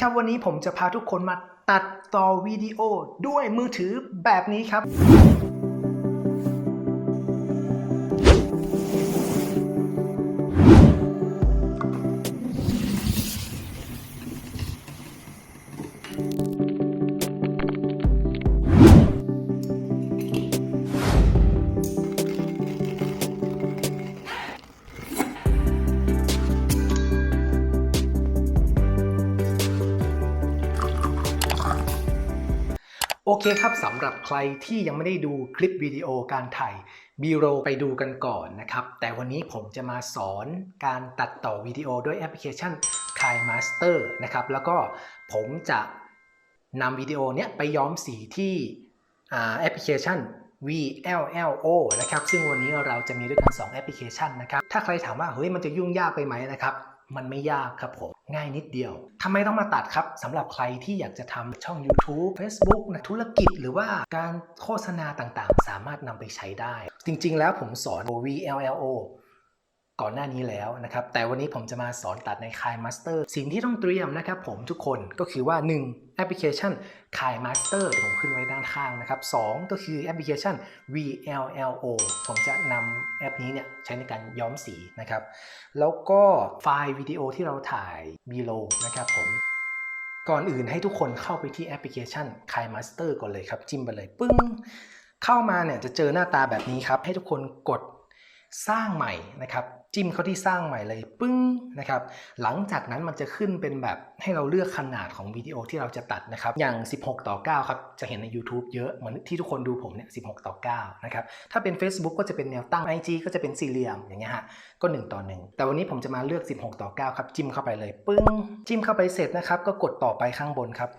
ครับ วันนี้ผมจะพาทุกคนมาตัดต่อวิดีโอด้วยมือถือแบบนี้ครับ โอเคครับสำหรับใครที่ยังไม่ได้ดูคลิปวิดีโอการถ่ายบีโรไปดูกันก่อนนะครับ แต่วันนี้ผมจะมาสอนการตัดต่อวิดีโอด้วยแอปพลิเคชัน KiMaster นะครับ แล้วก็ผมจะนำวิดีโอเนี้ยไปย้อมสีที่แอปพลิเคชัน VLLO นะครับ ซึ่งวันนี้เราจะมีด้วยกัน 2 แอปพลิเคชันนะครับ ถ้าใครถามว่าเฮ้ยมันจะยุ่งยากไปไหมนะครับ มันไม่ยากครับผมง่ายนิดเดียวทำไมต้องมาตัดครับสำหรับใครที่อยากจะทำช่อง YouTube Facebook นะธุรกิจหรือว่าการโฆษณาต่างๆ สามารถนำไปใช้ได้ จริงๆ แล้วผมสอน VLLO ก่อนหน้านี้แล้วนะครับ แต่วันนี้ผมจะมาสอนตัดในคายมาสเตอร์ สิ่งที่ต้องเตรียมนะครับผมทุกคนก็คือว่า 1. แอปพลิเคชัน KiMaster เดี๋ยวผมขึ้นไว้ด้านข้างนะครับ 2 ก็คือแอปพลิเคชัน VLLO ผมจะนำแอปนี้เนี่ยใช้ในการย้อมสีนะครับ แล้วก็ไฟล์วิดีโอที่เราถ่าย below นะครับผมก่อนอื่นให้ทุกคนเข้าไปที่แอปพลิเคชัน KiMaster ก่อนเลยครับ จิ้มไปเลยปึ้ง เข้ามาเนี่ยจะเจอหน้าตาแบบนี้ครับ ให้ทุกคนกดสร้างใหม่นะครับ จิ้มเข้าที่สร้างใหม่เลยปึ้งนะครับหลังจากนั้นมันจะขึ้นเป็นแบบให้เราเลือกขนาดของวิดีโอที่เราจะตัดนะครับอย่าง 16 ต่อ 9 ครับ จะเห็นใน YouTube เยอะเหมือนที่ทุกคนดูผมเนี่ย 16 ต่อ 9 นะครับถ้าเป็น Facebook ก็จะเป็นแนวตั้ง IG ก็จะเป็นสี่เหลี่ยมอย่างเงี้ยฮะก็ 1 ต่อ 1 แต่วันนี้ผมจะมาเลือก 16 ต่อ 9 ครับ จิ้มเข้าไปเลยปึ้งจิ้มเข้าไปเสร็จนะครับก็กดต่อไปข้างบนครับ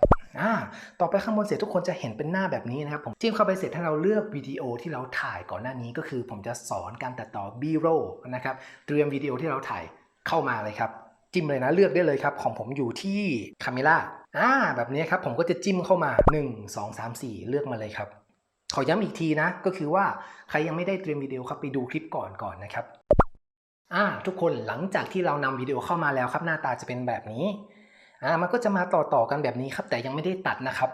อ่าต่อไปข้างบนเสร็จทุกคนจะเห็นเป็นหน้าแบบนี้นะครับผมจิ้มเข้าไปเสร็จให้เราเลือกวิดีโอที่เราถ่ายก่อนหน้านี้ก็คือ ผมจะสอนการตัดต่อ B-roll นะครับเตรียมวิดีโอที่เราถ่ายเข้ามาเลยครับ จิ้มเลยนะเลือกได้เลยครับ ของผมอยู่ที่คาเมล่าอ่าแบบนี้ครับผมก็จะจิ้มเข้ามา 1 2 3 4 เลือกมาเลยครับขอย้ำอีกทีนะ ก็คือว่าใครยังไม่ได้เตรียมวิดีโอครับไปดูคลิปก่อนก่อนนะครับอ่าทุกคนหลังจากที่เรานำวิดีโอเข้ามาแล้วครับหน้าตาจะเป็นแบบนี้ อ่ามันก็จะมาต่อต่อกันแบบนี้ครับ แต่ยังไม่ได้ตัดนะครับ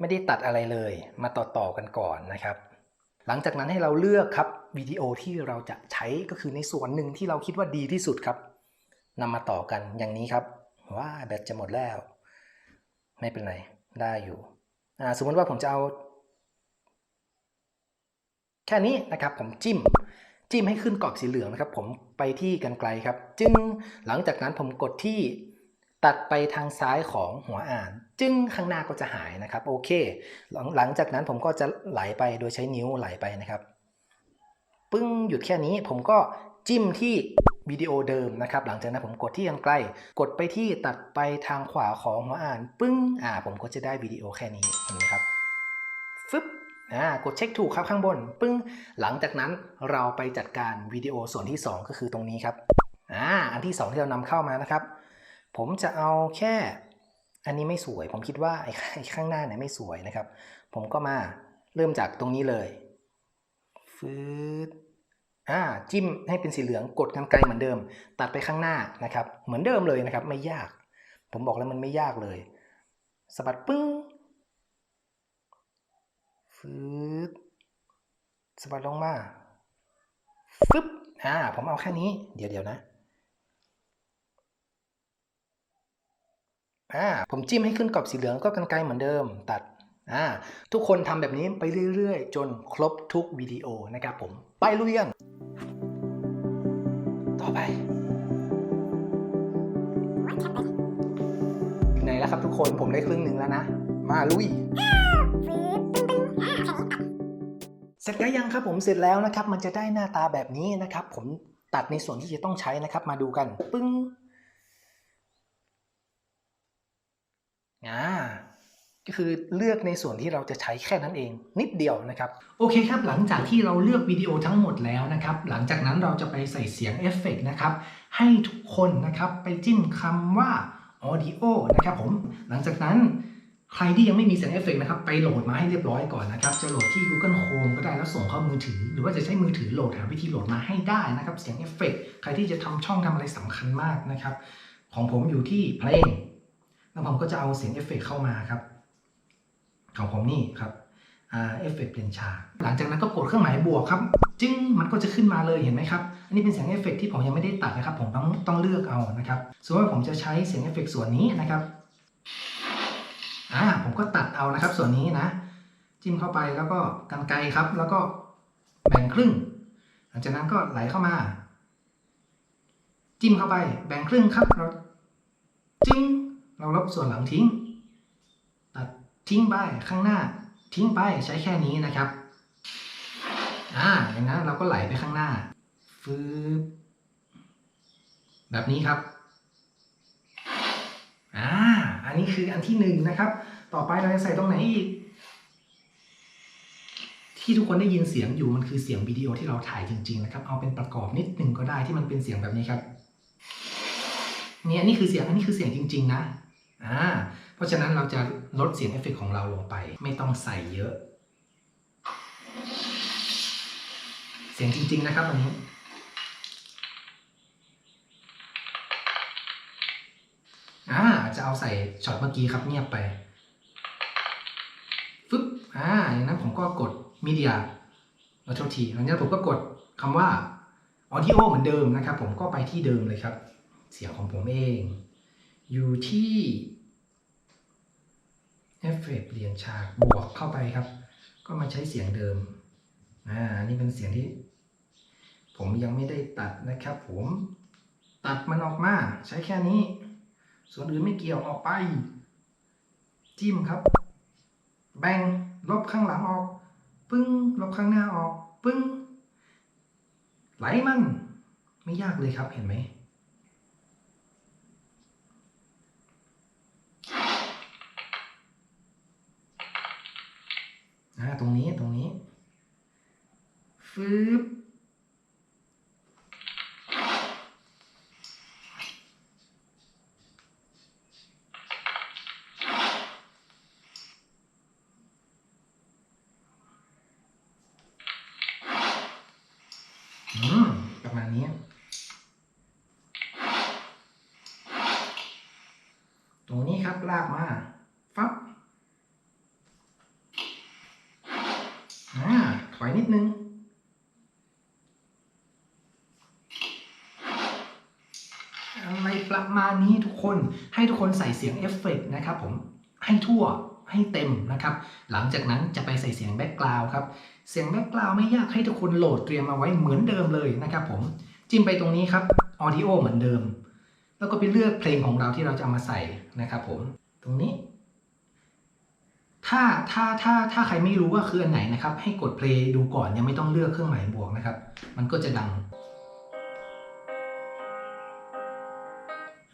ไม่ได้ตัดอะไรเลย มาต่อต่อกันก่อนนะครับ หลังจากนั้นให้เราเลือกครับวิดีโอที่เราจะใช้ก็คือในส่วนหนึ่งที่เราคิดว่าดีที่สุดครับนำมาต่อกันอย่างนี้ครับว่าแบตจะหมดแล้ว ไม่เป็นไรได้อยู่อ่าสมมติว่าผมจะเอาแค่นี้นะครับผมจิ้ม จิ้มให้ขึ้นกรอบสีเหลืองนะครับ ผมไปที่กันไกลครับ จึงหลังจากนั้นผมกดที่ ตัดไปทางซ้ายของหัวอ่าน จึงข้างหน้าก็จะหายนะครับ โอเคหลังหลังจากนั้นผมก็จะไหลไปโดยใช้นิ้วไหลไปนะครับ ปึ้งหยุดแค่นี้ผมก็จิ้มที่วิดีโอเดิมนะครับ หลังจากนั้นผมกดที่กันไกล้ กดไปที่ตัดไปทางขวาของหัวอ่าน ปึ้งอ่า ผมก็จะได้วิดีโอแค่นี้เห็นไหมครับฟึบอ่ากดเช็คถูกครับข้างบน ปึ้งหลังจากนั้นเราไปจัดการวิดีโอส่วนที่ 2 ก็คือตรงนี้ครับอ่าอันที่ 2 ที่เรานำเข้ามานะครับ ผมจะเอาแค่อันนี้ไม่สวย ผมคิดว่าไอ้ข้างไอ้างหน้าเนี่ยไม่สวยนะครับ ผมก็มาเริ่มจากตรงนี้เลยฟืดอ่าจิ้มให้เป็นสีเหลืองกดกันไกลเหมือนเดิม ตัดไปข้างหน้านะครับ เหมือนเดิมเลยนะครับ ไม่ยาก ผมบอกแล้วมันไม่ยากเลยสะบัดปึ้งฟืดสะบัดลงมาฟึบอ่าผมเอาแค่นี้ เดี๋ยวเดี๋ยวนะ อ่าผมจิ้มให้ขึ้นกรอบสีเหลืองก็กันไกลเหมือนเดิมตัดอ่าทุกคนทำแบบนี้ไปเรื่อยๆ จนครบทุกวิดีโอนะครับผมไปลุยกันต่อไปถึงไหนแล้วครับทุกคนผมได้ครึ่งหนึ่งแล้วนะ มาลุยเสร็จแล้วยังครับผมเสร็จแล้วนะครับ มันจะได้หน้าตาแบบนี้นะครับ ผมตัดในส่วนที่จะต้องใช้นะครับ มาดูกันปึ้งอ่า ก็คือเลือกในส่วนที่เราจะใช้แค่นั้นเอง นิดเดียวนะครับ โอเคครับ หลังจากที่เราเลือกวิดีโอทั้งหมดแล้วนะครับ หลังจากนั้นเราจะไปใส่เสียงเอฟเฟกต์นะครับ ให้ทุกคนนะครับไปจิ้มคำว่า audio นะครับผม หลังจากนั้นใครที่ยังไม่มีเสียงเอฟเฟกต์นะครับ ไปโหลดมาให้เรียบร้อยก่อนนะครับ จะโหลดที่ Google Chrome ก็ได้แล้วส่งเข้ามือถือ หรือว่าจะใช้มือถือโหลดหาวิธีโหลดมาให้ได้นะครับ เสียงเอฟเฟกต์ใครที่จะทำช่องทำอะไรสำคัญมากนะครับ ของผมอยู่ที่เพลงแล้วผมก็จะเอาเสียงเอฟเฟกต์เข้ามาครับ ของผมนี่ครับเอฟเฟกต์เปลี่ยนฉาก หลังจากนั้นก็กดเครื่องหมายบวกครับ จึงมันก็จะขึ้นมาเลยเห็นไหมครับ อันนี้เป็นเสียงเอฟเฟกต์ที่ผมยังไม่ได้ตัดนะครับ ผมต้องต้องเลือกเอานะครับสมมติว่าผมจะใช้เสียงเอฟเฟกต์ส่วนนี้นะครับอ่าผมก็ตัดเอานะครับ ส่วนนี้นะ จิ้มเข้าไปแล้วก็กันไกรครับ แล้วก็แบ่งครึ่ง หลังจากนั้นก็ไหลเข้ามา จิ้มเข้าไปแบ่งครึ่งครับเราจิ้งเราลบส่วนหลังทิ้ง ทิ้งไปข้างหน้า ทิ้งไปใช้แค่นี้นะครับอ่าอย่างนั้นเราก็ไหลไปข้างหน้าฟืบแบบนี้ครับอ่าอันนี้คืออันที่หนึ่งนะครับ ต่อไปเราจะใส่ตรงไหนอีก ที่ทุกคนได้ยินเสียงอยู่มันคือเสียงวิดีโอที่เราถ่ายจริง ๆ นะครับ เอาเป็นประกอบนิดหนึ่งก็ได้ที่มันเป็นเสียงแบบนี้ครับเนี่ยนี่คือเสียงอันนี้คือเสียงจริง ๆ นะอ่า เพราะฉะนั้นเราจะลดเสียงเอฟเฟกต์ของเราลงไป ไม่ต้องใส่เยอะ เสียงจริง ๆ นะครับอันนี้อ่าจะเอาใส่ช็อตเมื่อกี้ครับเงียบไปฟึบอ่าอย่างนั้นผมก็กดมีเดียขอโทษทีหลังจากนั้นผมก็กดคำว่า audio เหมือนเดิมนะครับ ผมก็ไปที่เดิมเลยครับ เสียงของผมเอง อยู่ที่ เอฟเฟกเปลี่ยนฉากบวกเข้าไปครับ ก็มาใช้เสียงเดิมอ่านี่เป็นเสียงที่ ผมยังไม่ได้ตัดนะครับ ผมตัดมันออกมา ใช้แค่นี้ ส่วนอื่นไม่เกี่ยวออกไป จิ้มครับ แบ่งลบข้างหลังออก ปึ้งลบข้างหน้าออก ปึ้งไหลมัน ไม่ยากเลยครับเห็นไหม อ่าตรงนี้ตรงนี้ฟืบอืมประมาณนี้ ตรงนี้ครับลากมา ฟับ อ่า ถอยนิดนึง อะไรประ มาณนี้ทุกคนให้ทุกคนใส่เสียงเอฟเฟกต์นะครับผมให้ทั่วให้เต็มนะครับ หลังจากนั้นจะไปใส่เสียงแบ็กกราวครับ เสียงแบ็กกราวไม่ยากให้ทุกคนโหลดเตรียมมาไว้เหมือนเดิมเลยนะครับผม จิ้มไปตรงนี้ครับ Audio เหมือนเดิม แล้วก็ไปเลือกเพลงของเราที่เราจะามาใส่นะครับผม ตรงนี้ ถ้าถ้าถ้าถ้าใครไม่รู้ว่าคืออันไหนนะครับ ให้กดเพลย์ดูก่อนยังไม่ต้องเลือกเครื่องหมายบวกนะครับ มันก็จะดัง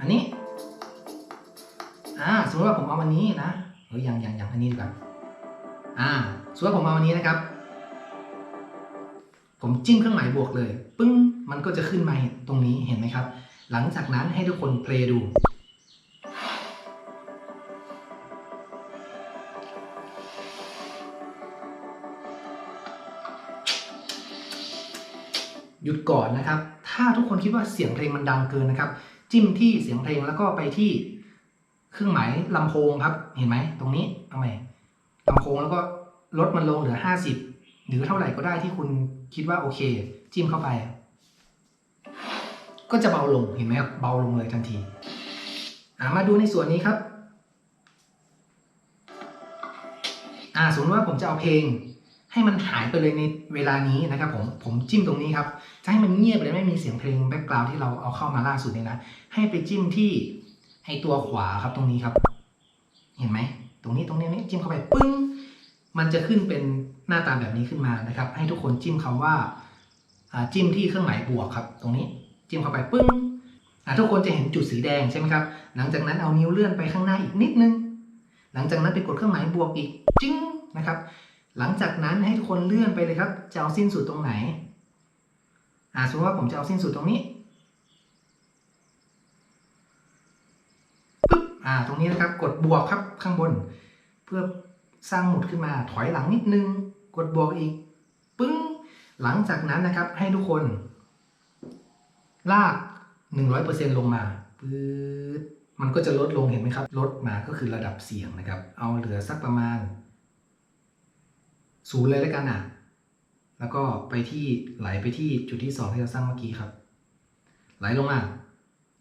อันนี้ อ่า สมมติว่าผมเอาวันนี้นะ เฮ้ยยังยังยังอันนี้ดีกว่า อ่า สมมติว่าผมเอาวันนี้นะครับ ผมจิ้มเครื่องหมายบวกเลย ปึ้ง มันก็จะขึ้นมาเห็นตรงนี้ เห็นไหมครับ หลังจากนั้นให้ทุกคนเพลย์ดูหยุดก่อนนะครับ ถ้าทุกคนคิดว่าเสียงเพลงมันดังเกินนะครับ จิ้มที่เสียงเพลงแล้วก็ไปที่เครื่องหมายลำโพงครับ เห็นไหมตรงนี้เอาใหมลำโพงแล้วก็ลดมันลงเหลือ 50 หรือเท่าไหร่ก็ได้ที่คุณคิดว่าโอเค จิ้มเข้าไป ก็จะเบาลงเห็นไหมครับเบาลงเลยทันทีมาดูในส่วนนี้ครับ อ่าสมมติว่าผมจะเอาเพลง ให้มันหายไปเลยในเวลานี้นะครับผมผมจิ้มตรงนี้ครับจะให้มันเงียบเลยไม่มีเสียงเพลงแบ็กกราวด์ที่เราเอาเข้ามาล่าสุดเนี่ยนะให้ไปจิ้มที่ไอตัวขวาครับตรงนี้ครับ เห็นไหมตรงนี้ตรงนี้นี่จิ้มเข้าไปปึ้งมันจะขึ้นเป็นหน้าตาแบบนี้ขึ้นมานะครับ ให้ทุกคนจิ้มคำว่าอ่าจิ้มที่เครื่องหมายบวกครับ ตรงนี้จิ้มเข้าไปปึ้งทุกคนจะเห็นจุดสีแดงใช่ไหมครับ หลังจากนั้นเอานิ้วเลื่อนไปข้างหน้าอีกนิดนึง หลังจากนั้นไปกดเครื่องหมายบวกอีกจิ้งนะครับ หลังจากนั้นให้ทุกคนเลื่อนไปเลยครับ จะเอาสิ้นสุดตรงไหน อ่าสมมติว่าผมจะเอาสิ้นสุดตรงนี้ปึ๊บอ่า ตรงนี้นะครับ กดบวกครับข้างบน เพื่อสร้างหมุดขึ้นมา ถอยหลังนิดนึง กดบวกอีก ปึ้ง หลังจากนั้นนะครับ ให้ทุกคน ลาก 100%ลงมาปื๊ดมันก็จะลดลงเห็นไหมครับ ลดมาก็คือระดับเสียงนะครับ เอาเหลือสักประมาณ ศูนย์เลยแล้วกันอะ แล้วก็ไปที่ไหลไปที่จุดที่สองที่เราสร้างเมื่อกี้ครับ ไหลลงมา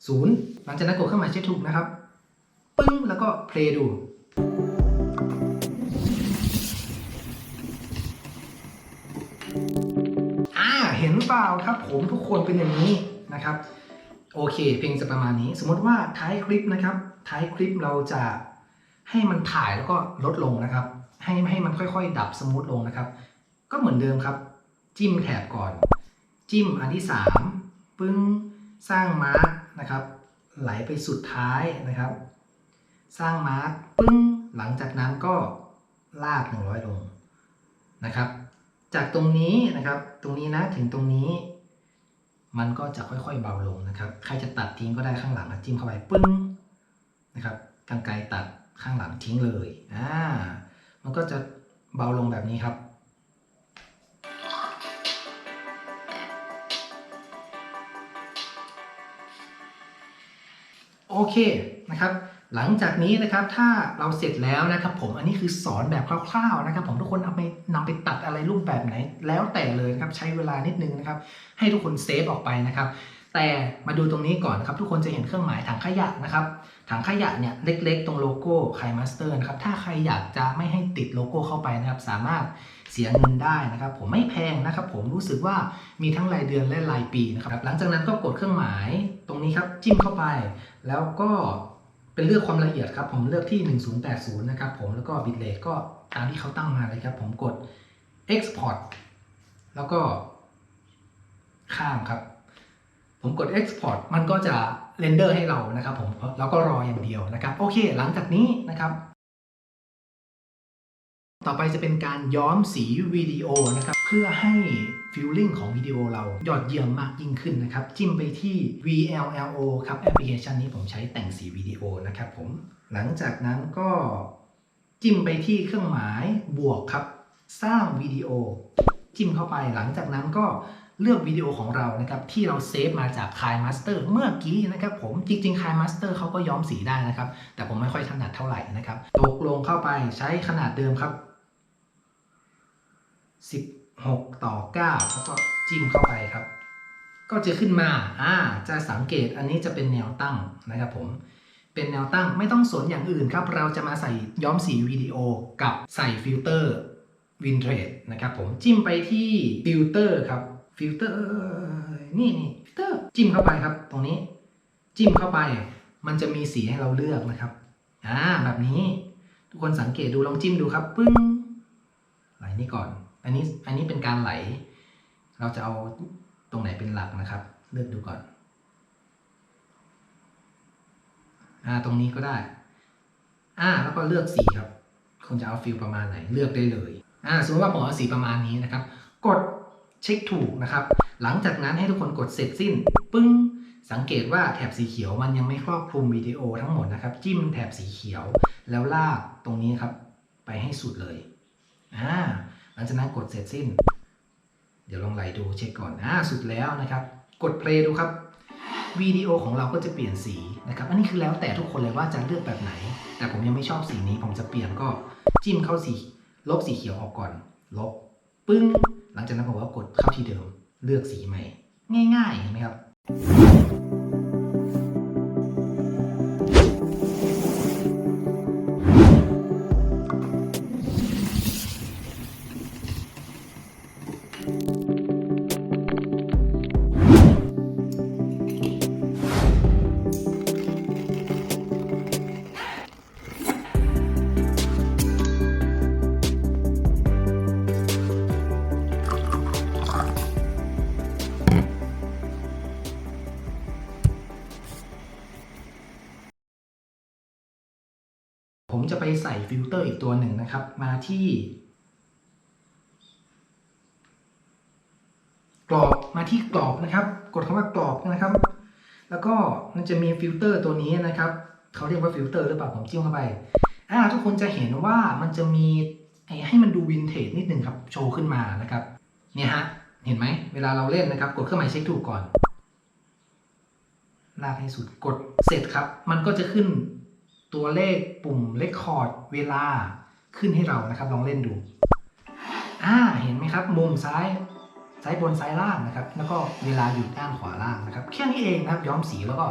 ศูนย์หลังจากนั้นกดเครื่องหมายเช็คถูกนะครับปึ้งแล้วก็เพลย์ดูอ่าเห็นเปล่าครับผมทุกคนเป็นอย่างนี้นะครับ โอเค เพลงจะประมาณนี้ สมมติว่าท้ายคลิปนะครับ ท้ายคลิปเราจะให้มันถ่ายแล้วก็ลดลงนะครับ ให้ให้มันค่อยๆ ดับสมูทลงนะครับ ก็เหมือนเดิมครับ จิ้มแถบก่อน จิ้มอันที่ 3 ปึ้งสร้างมาร์กนะครับ ไหลไปสุดท้ายนะครับ สร้างมาร์กปึ้งหลังจากนั้นก็ลาก 100 ลงนะครับ จากตรงนี้นะครับ ตรงนี้นะถึงตรงนี้ มันก็จะค่อยๆเบาลงนะครับ ใครจะตัดทิ้งก็ได้ข้างหลังจิ้มเข้าไปปึ้งนะครับกรรไกตัดข้างหลังทิ้งเลยอ่า มันก็จะเบาลงแบบนี้ครับ โอเคนะครับหลังจากนี้นะครับถ้าเราเสร็จแล้วนะครับผมอันนี้คือสอนแบบคร่าวๆนะครับผมทุกคนเอาไปนำไปตัดอะไรรูปแบบไหน แล้วแต่เลยครับใช้เวลานิดนึงนะครับให้ทุกคนเซฟออกไปนะครับ แต่มาดูตรงนี้ก่อนนะครับ ทุกคนจะเห็นเครื่องหมายถังขยะนะครับ ถังขยะเนี่ยเล็กๆ ตรงโลโก้ไคมาสเตอร์นะครับ ถ้าใครอยากจะไม่ให้ติดโลโก้เข้าไปนะครับ สามารถเสียเงินได้นะครับ ผมไม่แพงนะครับ ผมรู้สึกว่ามีทั้งรายเดือนและรายปีนะครับ หลังจากนั้นก็กดเครื่องหมายตรงนี้ครับจิ้มเข้าไป แล้วก็เป็นเลือกความละเอียดครับ ผมเลือกที่ 1080 นะครับผมแล้วก็บิตเรทก็ตามที่เขาตั้งมาเลยครับ ผมกด export แล้วก็ข้ามครับ ผมกด export มันก็จะเรนเดอร์ให้เรานะครับผมแล้วก็รออย่างเดียวนะครับโอเค หลังจากนี้นะครับ ต่อไปจะเป็นการย้อมสีวิดีโอนะครับเพื่อให้ฟิลลิ่งของวิดีโอเรายอดเยี่ยมมากยิ่งขึ้นนะครับ จิ้มไปที่ VLLO ครับแอปพลิเคชันนี้ผมใช้แต่งสีวิดีโอนะครับผมหลังจากนั้นก็จิ้มไปที่เครื่องหมายบวกครับ สร้างวิดีโอ จิ้มเข้าไปหลังจากนั้นก็ เลือกวิดีโอของเรานะครับที่เราเซฟมาจากคายมาสเตอร์เมื่อกี้นะครับผมจริงๆคายมาสเตอร์เขาก็ย้อมสีได้นะครับ แต่ผมไม่ค่อยถนัดเท่าไหร่นะครับ ตกลงเข้าไปใช้ขนาดเดิมครับ 16 ต่อ 9 แล้วก็จิ้มเข้าไปครับ ก็จะขึ้นมาอ่าจะสังเกตอันนี้จะเป็นแนวตั้งนะครับผมเป็นแนวตั้งไม่ต้องสนอย่างอื่นครับ เราจะมาใส่ย้อมสีวิดีโอกับใส่ฟิลเตอร์วินเทรดนะครับผมจิ้มไปที่ฟิลเตอร์ครับ ฟิลเตอร์นี่นี่ฟิลเตอร์จิ้มเข้าไปครับ ตรงนี้ จิ้มเข้าไป มันจะมีสีให้เราเลือกนะครับอ่าแบบนี้ ทุกคนสังเกตดูลองจิ้มดูครับปึ้งไหลนี่ก่อน อันนี้อันนี้เป็นการไหล เราจะเอาตรงไหนเป็นหลักนะครับ เลือกดูก่อนอ่าตรงนี้ก็ได้ อ่า แล้วก็เลือกสีครับคุณจะเอาฟิลประมาณไหนเลือกได้เลย อ่าสมมติว่าผมเอาสีประมาณนี้นะครับ กด เช็คถูกนะครับ หลังจากนั้นให้ทุกคนกดเสร็จสิ้น ปึ้ง สังเกตว่าแถบสีเขียวมันยังไม่ครอบคลุมวิดีโอทั้งหมดนะครับ จิ้มแถบสีเขียว แล้วลากตรงนี้ครับ ไปให้สุดเลย อ่า หลังจากนั้นกดเสร็จสิ้น เดี๋ยวลองไหลดูเช็คก่อน อ่า สุดแล้วนะครับ กดเพลย์ดูครับ วิดีโอของเราก็จะเปลี่ยนสีนะครับ อันนี้คือแล้วแต่ทุกคนเลยว่าจะเลือกแบบไหน แต่ผมยังไม่ชอบสีนี้ ผมจะเปลี่ยนก็จิ้มเข้าสี ลบสีเขียวออกก่อน ลบ ปึ้ง หลังจากนั้นผมก็กดเข้าที่เดิมเลือกสีใหม่ ง่ายๆเห็นไหมครับ ไปใส่ฟิลเตอร์อีกตัวหนึ่งนะครับ มาที่กรอบมาที่กรอบนะครับ กดคำว่ากรอบนะครับ แล้วก็มันจะมีฟิลเตอร์ตัวนี้นะครับเขาเรียกว่าฟิลเตอร์หรือเปล่าผมจิ้มเข้าไปอ่าทุกคนจะเห็นว่ามันจะมีให้มันดูวินเทจนิดหนึ่งครับโชว์ขึ้นมานะครับเนี่ยฮะเห็นไหมเวลาเราเล่นนะครับ กดเครื่องหมายเช็คถูกก่อนลากให้สุดกดเสร็จครับ มันก็จะขึ้น ตัวเลขปุ่มเลคคอร์ดเวลาขึ้นให้เรานะครับ ลองเล่นดูอ่าเห็นไหมครับ มุมซ้ายซ้ายบนซ้ายล่างนะครับ แล้วก็เวลาอยู่ด้านขวาล่างนะครับ แค่นี้เองนะครับ ย้อมสีแล้วก็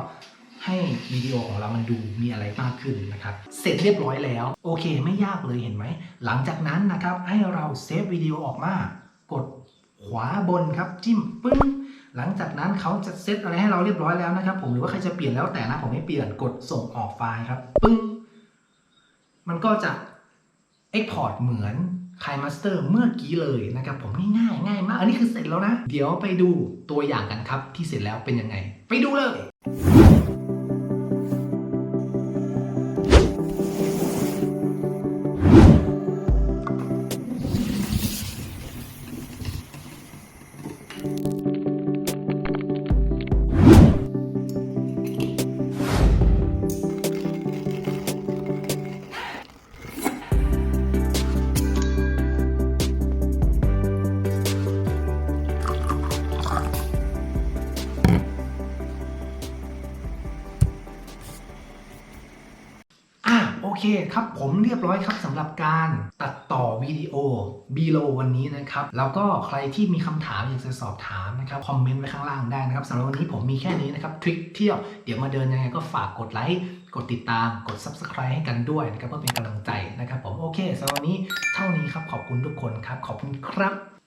ให้วิดีโอของเรามันดูมีอะไรมากขึ้นนะครับ เสร็จเรียบร้อยแล้ว โอเค ไม่ยากเลยเห็นไหม หลังจากนั้นนะครับ ให้เราเซฟวิดีโอออกมา กดขวาบนครับ จิ้มปึ้ง หลังจากนั้นเขาจะเซตอะไรให้เราเรียบร้อยแล้วนะครับ ผมหรือว่าใครจะเปลี่ยนแล้วแต่นะผมไม่เปลี่ยนกดส่งออกไฟล์ครับปึ้งมันก็จะ Export เหมือน k i Master เมื่อกี้เลยนะครับ ผมง่ายๆง่ายมาก อันนี้คือเสร็จแล้วนะ เดี๋ยวไปดูตัวอย่างกันครับ ที่เสร็จแล้วเป็นยังไง ไปดูเลย เคครับผมเรียบร้อยครับสำหรับการตัดต่อวิดีโอ b ีโลวันนี้นะครับ แล้วก็ใครที่มีคำถามอยากจะสอบถามนะครับคอมเมนต์ไว้ข้างล่างได้นะครับสำหรับวันนี้ผมมีแค่นี้นะครับทริคเที่ยวเดี๋ยวมาเดินยังไงก็ฝากกดไลค์กดติดตามกด Subscribe ให้กันด้วยนะครับเพื่อเป็นกำลังใจนะครับผมโอเคสำหรับวันนี้เท่านี้ครับขอบคุณทุกคนครับขอบคุณครับ